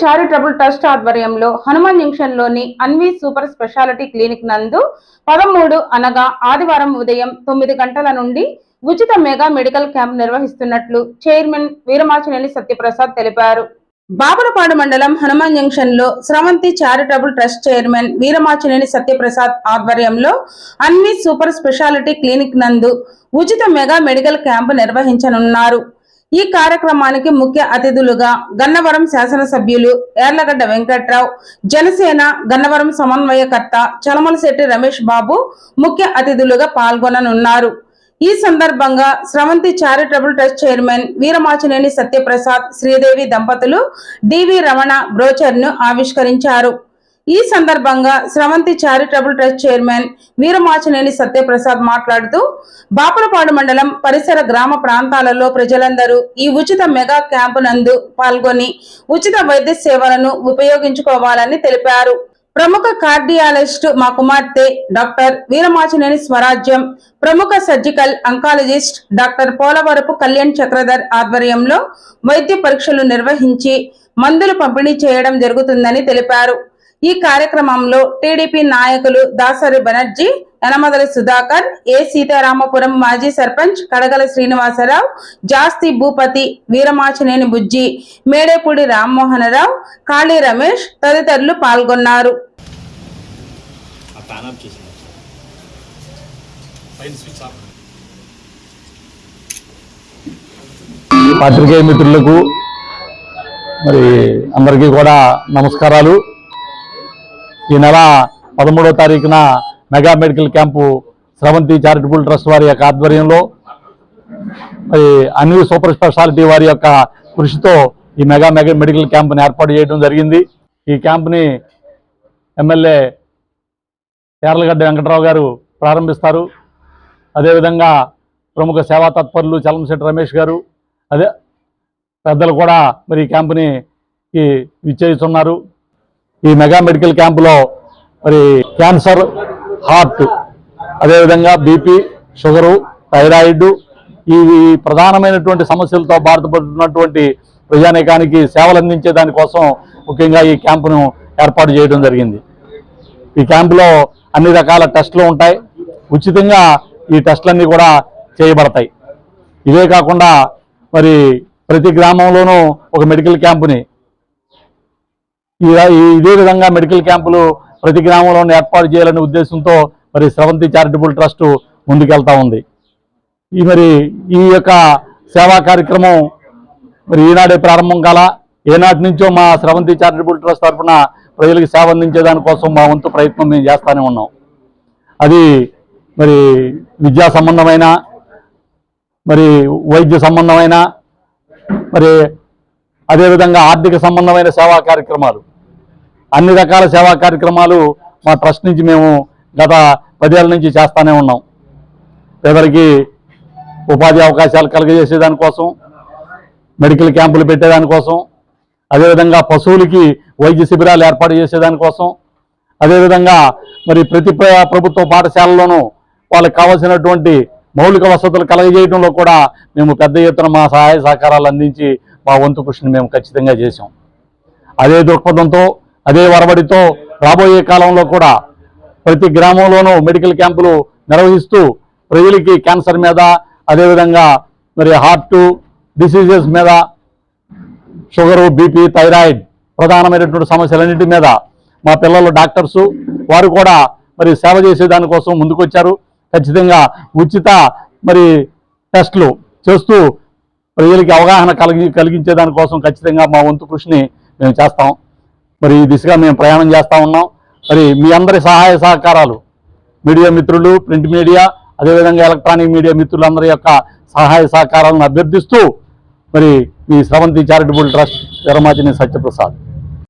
Charitable trust ఆధ్వర్యంలో హనుమాన్ జంక్షన్లోని Anvi super speciality clinic నందు పదమూడు అనగా ఆదివారం ఉదయం తొమ్మిది గంటల నుండి ఉచిత మెగా మెడికల్ క్యాంప్ నిర్వహిస్తున్నట్లు చైర్మన్ వీరమాచినేని సత్యప్రసాద్ తెలిపారు. బాపులపాడు మండలం హనుమాన్ జంక్షన్లో Sravanthi charitable trust chairman Veeramachineni Satyaprasad ఆధ్వర్యంలో అన్వి సూపర్ స్పెషాలిటీ క్లినిక్ నందు ఉచిత మెగా మెడికల్ క్యాంపు నిర్వహించనున్నారు. ఈ కార్యక్రమానికి ముఖ్య అతిథులుగా గన్నవరం శాసనసభ్యులు ఏర్లగడ్డ వెంకట్రావు జనసేన గన్నవరం సమన్వయకర్త చలమలశెట్టి రమేష్ బాబు ముఖ్య అతిథులుగా పాల్గొననున్నారు. ఈ సందర్భంగా Sravanthi charitable trust chairman Veeramachineni Satyaprasad Sridevi దంపతులు డివి రమణ బ్రోచర్ను ఆవిష్కరించారు. ఈ సందర్భంగా Sravanthi charitable trust chairman Veeramachineni Satyaprasad మాట్లాడుతూ బాపులపాడు మండలం పరిసర గ్రామ ప్రాంతాలలో ప్రజలందరూ ఈ ఉచిత మెగా క్యాంపు నందు పాల్గొని ఉచిత వైద్య సేవలను ఉపయోగించుకోవాలని తెలిపారు. ప్రముఖ కార్డియాలజిస్ట్ మా కుమార్తె డాక్టర్ వీరమాచినేని స్వరాజ్యం ప్రముఖ surgical oncologist doctor Polavarapu Kalyan Chakradhar ఆధ్వర్యంలో వైద్య పరీక్షలు నిర్వహించి మందులు పంపిణీ చేయడం జరుగుతుందని తెలిపారు. ఈ కార్యక్రమంలో టీడీపీ నాయకులు దాసరి బెనర్జీ యనమదల సుధాకర్ ఏ సీతారామపురం మాజీ సర్పంచ్ కడగల శ్రీనివాసరావు జాస్తి భూపతి వీరమాచినేని బుజ్జి మేడేపూడి రామ్మోహనరావు కాళీ రమేష్ తదితరులు పాల్గొన్నారు. పాత్రికేయ మిత్రులకు మరి అందరికీ కూడా నమస్కారాలు. ఈ నెల పదమూడో తారీఖున mega medical camp Sravanthi charitable trust వారి యొక్క ఆధ్వర్యంలో అన్ని సూపర్ స్పెషాలిటీ వారి యొక్క కృషితో ఈ మెగా మెగా మెడికల్ క్యాంపుని ఏర్పాటు చేయడం జరిగింది. ఈ క్యాంపుని ఎమ్మెల్యే యార్లగడ్డ వెంకటరావు గారు ప్రారంభిస్తారు. అదేవిధంగా ప్రముఖ సేవా తత్పరులు చలంశెట్టి రమేష్ గారు అదే పెద్దలు కూడా మరి ఈ క్యాంపుని విచ్చేస్తున్నారు ఈ మెగా మెడికల్ క్యాంపులో మరి క్యాన్సర్ హార్ట్ అదేవిధంగా బీపీ షుగరు థైరాయిడ్ ఇవి ప్రధానమైనటువంటి సమస్యలతో బాధపడుతున్నటువంటి ప్రజానీకానికి సేవలు అందించే దానికోసం ముఖ్యంగా ఈ క్యాంపును ఏర్పాటు చేయడం జరిగింది. ఈ క్యాంపులో అన్ని రకాల టెస్టులు ఉంటాయి. ఉచితంగా ఈ టెస్టులన్నీ కూడా చేయబడతాయి. ఇవే కాకుండా మరి ప్రతి గ్రామంలోనూ ఒక మెడికల్ క్యాంపుని ఇదే విధంగా మెడికల్ క్యాంపులు ప్రతి గ్రామంలోనూ ఏర్పాటు చేయాలనే ఉద్దేశంతో మరి స్రవంతి చారిటబుల్ ట్రస్ట్ ముందుకెళ్తా ఉంది. ఈ మరి ఈ యొక్క సేవా కార్యక్రమం మరి ఈనాడే ప్రారంభం కాల ఏనాటి నుంచో మా స్రవంతి చారిటబుల్ ట్రస్ట్ తరఫున ప్రజలకు సేవ అందించే దానికోసం మా వంతు ప్రయత్నం మేము చేస్తూనే ఉన్నాం. అది మరి విద్యా సంబంధమైన మరి వైద్య సంబంధమైన మరి అదేవిధంగా ఆర్థిక సంబంధమైన సేవా కార్యక్రమాలు. అన్ని రకాల సేవా కార్యక్రమాలు మా ట్రస్ట్ నుంచి మేము గత పదేళ్ళ నుంచి చేస్తానే ఉన్నాం. పేదలకి ఉపాధి అవకాశాలు కలుగజేసేదానికోసం మెడికల్ క్యాంపులు పెట్టేదానికోసం అదేవిధంగా పశువులకి వైద్య శిబిరాలు ఏర్పాటు చేసేదానికోసం అదేవిధంగా మరి ప్రతి ప్రభుత్వ పాఠశాలలోనూ వాళ్ళకి కావాల్సినటువంటి మౌలిక వసతులు కలగజేయడంలో కూడా మేము పెద్ద ఎత్తున మా సహాయ సహకారాలు అందించి మా వంతు కృషిని మేము ఖచ్చితంగా చేశాం. అదే దృక్పథంతో అదే వరబడితో రాబోయే కాలంలో కూడా ప్రతి గ్రామంలోనూ మెడికల్ క్యాంపులు నిర్వహిస్తూ ప్రజలకి క్యాన్సర్ మీద అదేవిధంగా మరి హార్ట్ డిసీజెస్ మీద షుగరు బీపీ థైరాయిడ్ ప్రధానమైనటువంటి సమస్యలన్నింటి మీద మా పిల్లలు డాక్టర్సు వారు కూడా మరి సేవ చేసే దానికోసం ముందుకొచ్చారు. ఖచ్చితంగా ఉచిత మరి టెస్టులు చేస్తూ ప్రజలకి అవగాహన కలిగి కలిగించే దానికోసం ఖచ్చితంగా మా వంతు కృషిని మేము చేస్తాం. మరి ఈ దిశగా మేము ప్రయాణం చేస్తూ ఉన్నాం. మరి మీ అందరి సహాయ సహకారాలు మీడియా మిత్రులు ప్రింట్ మీడియా అదేవిధంగా ఎలక్ట్రానిక్ మీడియా మిత్రులందరి యొక్క సహాయ సహకారాలను అభ్యర్థిస్తూ మరి మీ స్రవంతి చారిటబుల్ ట్రస్ట్ విరమాచిని సత్యప్రసాద్.